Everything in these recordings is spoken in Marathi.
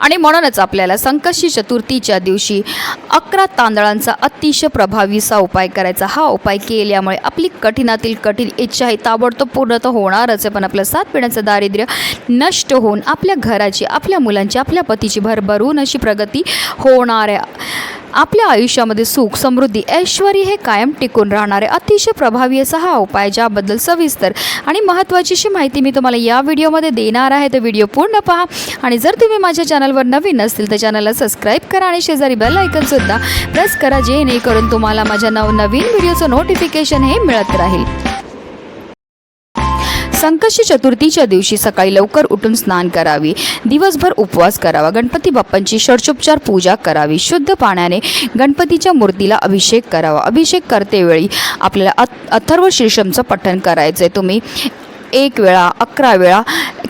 आणि म्हणूनच आपल्याला संकष्टी चतुर्थीच्या दिवशी अकरा तांदळांचा अतिशय प्रभावीसा उपाय करायचा. हा उपाय केल्यामुळे आपली कठीणातील कठीण इच्छा ही ताबडतोब पूर्ण तर होणारच आहे पण आपलं सात पिण्याचं दारिद्र्य नष्ट होऊन आपल्या घराची आपल्या मुलांची आपल्या पतीची भरभरून अशी प्रगती होणार आहे. आपल्या आयुष्यामध्ये सुख समृद्धी ऐश्वरी हे कायम टिकून राहणारे अतिशय प्रभावी असा हा उपाय ज्याबद्दल सविस्तर आणि महत्त्वाची अशी माहिती मी तुम्हाला या व्हिडिओमध्ये देणार आहे. तर व्हिडिओ पूर्ण पहा आणि जर तुम्ही माझ्या चॅनलवर नवीन असतील तर चॅनलला सबस्क्राईब करा आणि शेजारी बेल आयकनसुद्धा प्रेस करा जेणेकरून तुम्हाला माझ्या नवनवीन व्हिडिओचं नोटिफिकेशन हे मिळत राहील. संकष्टी चतुर्थीच्या दिवशी सकाळी लवकर उठून स्नान करावे. दिवसभर उपवास करावा. गणपती बाप्पांची षडचोपचार पूजा करावी. शुद्ध पाण्याने गणपतीच्या मूर्तीला अभिषेक करावा. अभिषेक करतेवेळी आपल्याला अथर्व शीर्षमचं पठण करायचं आहे तुम्ही एक वेळा अकरा वेळा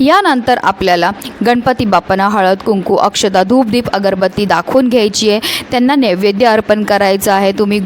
यानंतर आपल्याला गणपती बाप्पांना हळद कुंकू अक्षता धूपदीप अगरबत्ती दाखवून घ्यायची आहे. त्यांना नैवेद्य अर्पण करायचं आहे. तुम्ही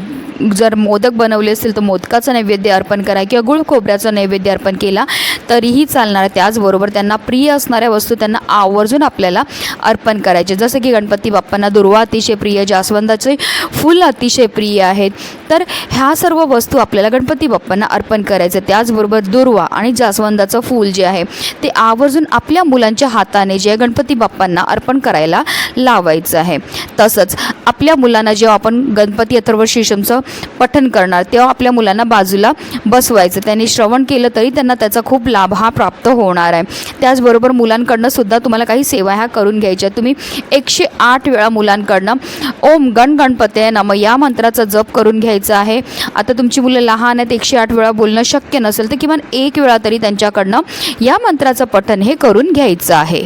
जर मोदक बनवले असतील तर मोदकाचं नैवेद्य अर्पण करा किंवा गुळ खोबऱ्याचं नैवेद्य अर्पण केला तरीही चालणार त्याचबरोबर त्यांना प्रिय असणाऱ्या वस्तू त्यांना आवर्जून आपल्याला अर्पण करायचे. जसं की गणपती बाप्पांना दुर्वा अतिशय प्रिय जास्वंदाचे फुल अतिशय प्रिय आहेत. तर ह्या सर्व वस्तू आपल्याला गणपती बाप्पांना अर्पण करायचं. त्याचबरोबर दुर्वा आणि जास्वंदाचं फूल जे आहे ते आवर्जून आपल्या मुलांच्या हाताने जे गणपती बाप्पांना अर्पण करायला लावायचं आहे. तसंच आपल्या मुलांना जेव्हा आपण गणपती अथर्व शीर्षमचं पठन करणार. तेव्हा आपल्या मुलांना बाजूला बसवायचं. त्यांनी श्रवण केलं तरी त्यांना त्याचा खूप लाभ हा प्राप्त होणार आहे. त्याचबरोबर मुलांकडनं सुद्धा तुम्हाला काही सेवा ह्या करून घ्यायच्या. तुम्ही एकशे आठ वेळा मुलांकडनं ओम गण गणपते नम या मंत्राचा जप करून घ्यायचा आहे. आता तुमची मुलं लहान आहेत एकशे आठ वेळा बोलणं शक्य नसेल तर किमान एक वेळा तरी त्यांच्याकडनं या मंत्राचं पठन हे करून घ्यायचं आहे.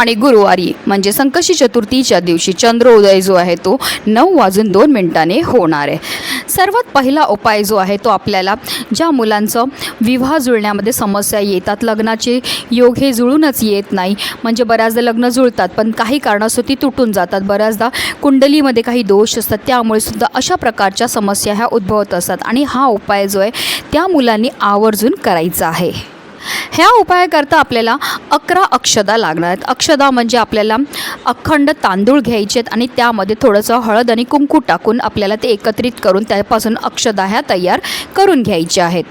आणि गुरुवारी म्हणजे संकष्टी चतुर्थीच्या दिवशी चंद्रोदय जो आहे तो नऊ वाजून दोन मिनिटाने होणार आहे. सर्वात पहिला उपाय जो आहे तो आपल्याला ज्या मुलांचं विवाह जुळण्यामध्ये समस्या येतात लग्नाचे योग हे जुळूनच येत नाही म्हणजे बऱ्याचदा लग्न जुळतात पण काही कारणास्तव ती तुटून जातात. बऱ्याचदा कुंडलीमध्ये काही दोष असतात त्यामुळे सुद्धा अशा प्रकारच्या समस्या ह्या उद्भवत असतात. आणि हा उपाय जो आहे त्या मुलांनी आवर्जून करायचा आहे. ह्या उपायाकरता आपल्याला अकरा अक्षदा लागणार आहेत. अक्षदा म्हणजे आपल्याला अखंड तांदूळ घ्यायचे आहेत आणि त्यामध्ये थोडंसं हळद आणि कुंकू टाकून आपल्याला ते एकत्रित करून त्यापासून अक्षदा ह्या तयार करून घ्यायच्या आहेत.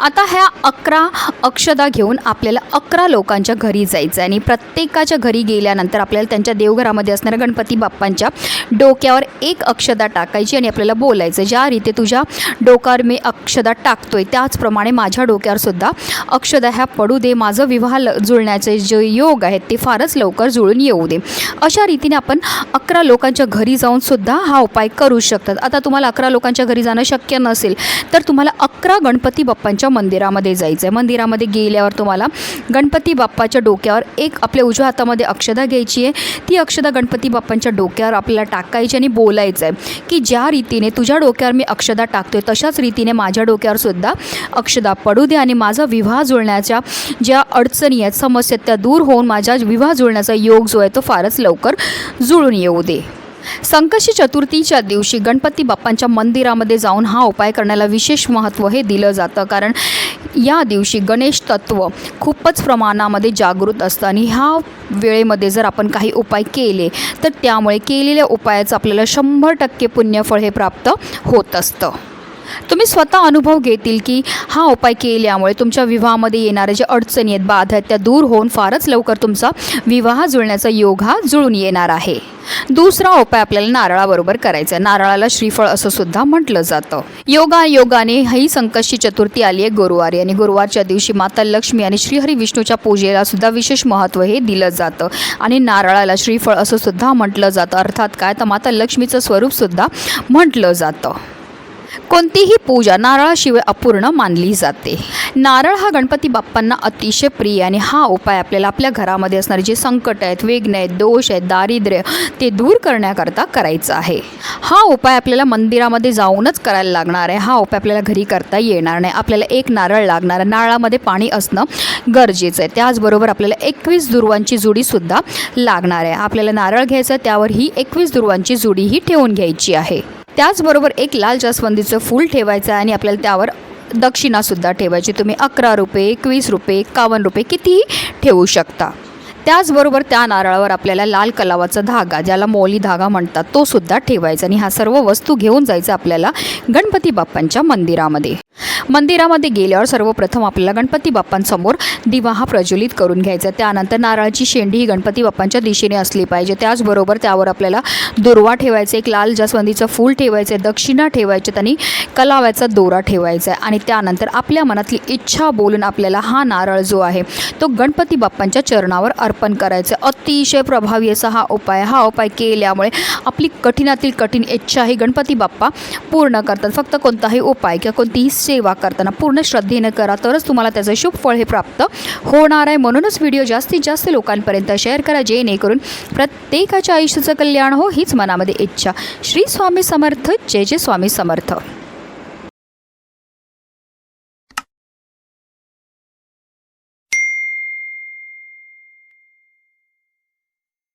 आता ह्या अकरा अक्षदा घेऊन आपल्याला अकरा लोकांच्या घरी जायचं आहे आणि प्रत्येकाच्या घरी गेल्यानंतर आपल्याला त्यांच्या देवघरामध्ये असणाऱ्या गणपती बाप्पांच्या डोक्यावर एक अक्षदा टाकायची आणि आपल्याला बोलायचं ज्या रीती तुझ्या डोक्यावर मी अक्षदा टाकतोय त्याचप्रमाणे माझ्या डोक्यावर सुद्धा अक्षदा ह्या पडू दे माझं विवाह ल जुळण्याचे जे योग आहेत ते फारच लवकर जुळून येऊ दे. अशा रीतीने आपण अकरा लोकांच्या घरी जाऊन सुद्धा हा उपाय करू शकतात. आता तुम्हाला अकरा लोकांच्या घरी जाणं शक्य नसेल तर तुम्हाला अकरा गणपती बाप्पांच्या मंदिरामध्ये जायचं आहे मंदिरामध्ये गेल्यावर तुम्हाला गणपती बाप्पाच्या डोक्यावर एक आपल्या उजव्या हातामध्ये अक्षदा घ्यायची आहे. ती अक्षदा गणपती बाप्पांच्या डोक्यावर आपल्याला टाकायची आणि बोलायचं आहे की ज्या रीतीने तुझ्या डोक्यावर मी अक्षदा टाकतोय तशाच रीतीने माझ्या डोक्यावर सुद्धा अक्षदा पडू दे आणि माझा विवाह जुळण्याच्या ज्या अडचणी आहेत समस्या त्या दूर होऊन माझ्या विवाह जुळण्याचा योग जो आहे तो फारच लवकर जुळून येऊ दे. संकष्टी चतुर्थीच्या दिवशी गणपती बाप्पांच्या मंदिरामध्ये जाऊन हा उपाय करण्याला विशेष महत्त्व हे दिलं जातं. कारण या दिवशी गणेश तत्व खूपच प्रमाणामध्ये जागृत असतं आणि ह्या वेळेमध्ये जर आपण काही उपाय केले तर त्यामुळे केलेल्या उपायाचं आपल्याला शंभर टक्के पुण्यफळ हे प्राप्त होत असतं. तुम्ही स्वतः अनुभव घेतील की हा उपाय केल्यामुळे तुमच्या विवाहामध्ये येणाऱ्या ज्या अडचणी आहेत बाधा आहेत त्या दूर होऊन फारच लवकर तुमचा विवाह जुळण्याचा योग हा जुळून येणार आहे. दुसरा उपाय आपल्याला नारळाबरोबर करायचा आहे. नारळाला श्रीफळ असं सुद्धा म्हटलं जातं. योगा योगाने ही संकष्टी चतुर्थी आली आहे गुरुवारी आणि गुरुवारच्या दिवशी माता लक्ष्मी आणि श्रीहरी विष्णूच्या पूजेला सुद्धा विशेष महत्त्व हे दिलं जातं. आणि नारळाला श्रीफळ असं सुद्धा म्हटलं जातं. अर्थात काय? तर माता लक्ष्मीचं स्वरूपसुद्धा म्हटलं जातं. कोणतीही पूजा नारळाशिवाय अपूर्ण मानली जाते. नारळ हा गणपती बाप्पांना अतिशय प्रिय आणि हा उपाय आपल्याला आपल्या घरामध्ये असणारे जे संकट आहेत विघ्न आहेत दोष आहेत दारिद्र्य ते दूर करण्याकरता करायचा आहे. हा उपाय आपल्याला मंदिरामध्ये जाऊनच करायला लागणार आहे. हा उपाय आपल्याला घरी करता येणार नाही. आपल्याला एक नारळ लागणार आहे. नारळामध्ये पाणी असणं गरजेचं आहे. त्याचबरोबर आपल्याला एकवीस दुर्वांची जुडीसुद्धा लागणार आहे. आपल्याला नारळ घ्यायचं आहे, त्यावर ही एकवीस दुर्वांची जुडीही ठेवून घ्यायची आहे. त्याचबरोबर एक लाल जास्वंदीचं फूल ठेवायचं आहे आणि आपल्याला त्यावर दक्षिणासुद्धा ठेवायची. तुम्ही अकरा रुपये एकवीस रुपये एकावन्न रुपये कितीही ठेवू शकता. त्याचबरोबर त्या नारळावर आपल्याला लाल कलावाचा धागा ज्याला मौली धागा म्हणतात तो सुद्धा ठेवायचा आणि ह्या सर्व वस्तू घेऊन जायचं आपल्याला गणपती बाप्पांच्या मंदिरामध्ये. मंदिरामध्ये गेल्यावर सर्वप्रथम आपल्याला गणपती बाप्पांसमोर दिवा हा प्रज्वलित करून घ्यायचा. त्यानंतर नारळाची शेंडी ही गणपती बाप्पांच्या दिशेने असली पाहिजे. त्याचबरोबर त्यावर आपल्याला दुर्वा ठेवायचा एक लाल जास्वंदीचं फूल ठेवायचं आहे दक्षिणा ठेवायच्यात आणि कलाव्याचा दोरा ठेवायचा आहे आणि त्यानंतर आपल्या मनातली इच्छा बोलून आपल्याला हा नारळ जो आहे तो गणपती बाप्पांच्या चरणावर अर्पण करायचं अतिशय प्रभावी असा हा उपाय हा उपाय केल्यामुळे आपली कठीणातील कठीण इच्छा ही गणपती बाप्पा पूर्ण करतात. फक्त कोणताही उपाय किंवा कोणतीही सेवा करताना पूर्ण श्रद्धेनं करा तरच तुम्हाला त्याचं शुभ फळ हे प्राप्त होणार आहे. म्हणूनच व्हिडिओ जास्तीत जास्त लोकांपर्यंत शेअर करा जेणेकरून प्रत्येकाच्या आयुष्याचं कल्याण हो हीच मनामध्ये इच्छा. श्री स्वामी समर्थ. जय जय स्वामी समर्थ.